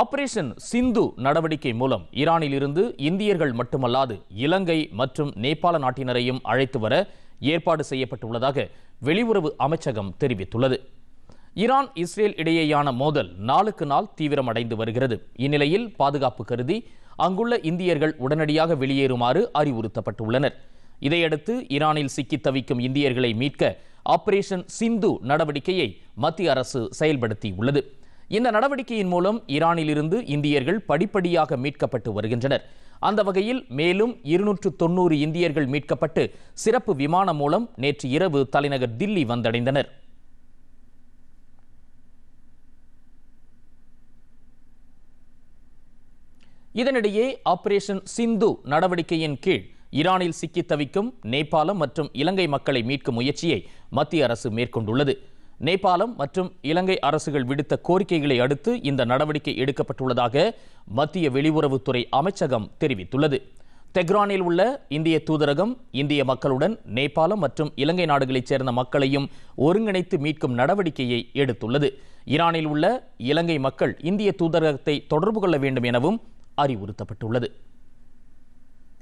Operation சிந்து நடவடிக்கை மூலம் ஈரானில் இருந்து இந்தியர்கள் மட்டுமல்லாது இலங்கை மற்றும் நேபாள நாட்டினரையும் அழைத்து வர ஏற்பாடு செய்யப்பட்டுள்ளதாக வெளியுறவு அமைச்சகம் தெரிவித்துள்ளது. ஈரான் இஸ்ரேல் இடையேயான மோதல் நாளுக்கு நாள் தீவிரமடைந்து வருகிறது. இந்நிலையில் பாதுகாப்பு கருதி அங்குள்ள இந்தியர்கள் உடனடியாக வெளியேறுமாறு அறிவுறுத்தப்பட்டுள்ளனர். இதையடுத்து ஈரானில் சிக்கி தவிக்கும் இந்தியர்களை மீட்க ஆபரேஷன் சிந்து நடவடிக்கையை மத்திய அரசு செயல்படுத்தியுள்ளது. இந்த நடவடிக்கையின் மூலம் ஈரானிலிருந்து இந்தியர்கள் படிப்படியாக மீட்கப்பட்டு வருகின்றனர். அந்த வகையில் மேலும் இருநூற்று தொண்ணூறு இந்தியர்கள் மீட்கப்பட்டு சிறப்பு விமானம் மூலம் நேற்று இரவு தலைநகர் தில்லி வந்தடைந்தனர். இதனிடையே ஆபரேஷன் சிந்து நடவடிக்கையின் கீழ் ஈரானில் சிக்கித் தவிக்கும் நேபாளம் மற்றும் இலங்கை மக்களை மீட்கும் முயற்சியை மத்திய அரசு மேற்கொண்டுள்ளது. நேபாளம் மற்றும் இலங்கை அரசுகள் விடுத்த கோரிக்கைகளை அடுத்து இந்த நடவடிக்கை எடுக்கப்பட்டுள்ளதாக மத்திய வெளியுறவுத்துறை அமைச்சகம் தெரிவித்துள்ளது. தெஹ்ரானில் உள்ள இந்திய தூதரகம் இந்திய மக்களுடன் நேபாளம் மற்றும் இலங்கை நாடுகளைச் சேர்ந்த மக்களையும் ஒருங்கிணைத்து மீட்கும் நடவடிக்கையை எடுத்துள்ளது. ஈரானில் உள்ள இலங்கை மக்கள் இந்திய தூதரகத்தை தொடர்பு கொள்ள வேண்டும் எனவும் அறிவுறுத்தப்பட்டுள்ளது.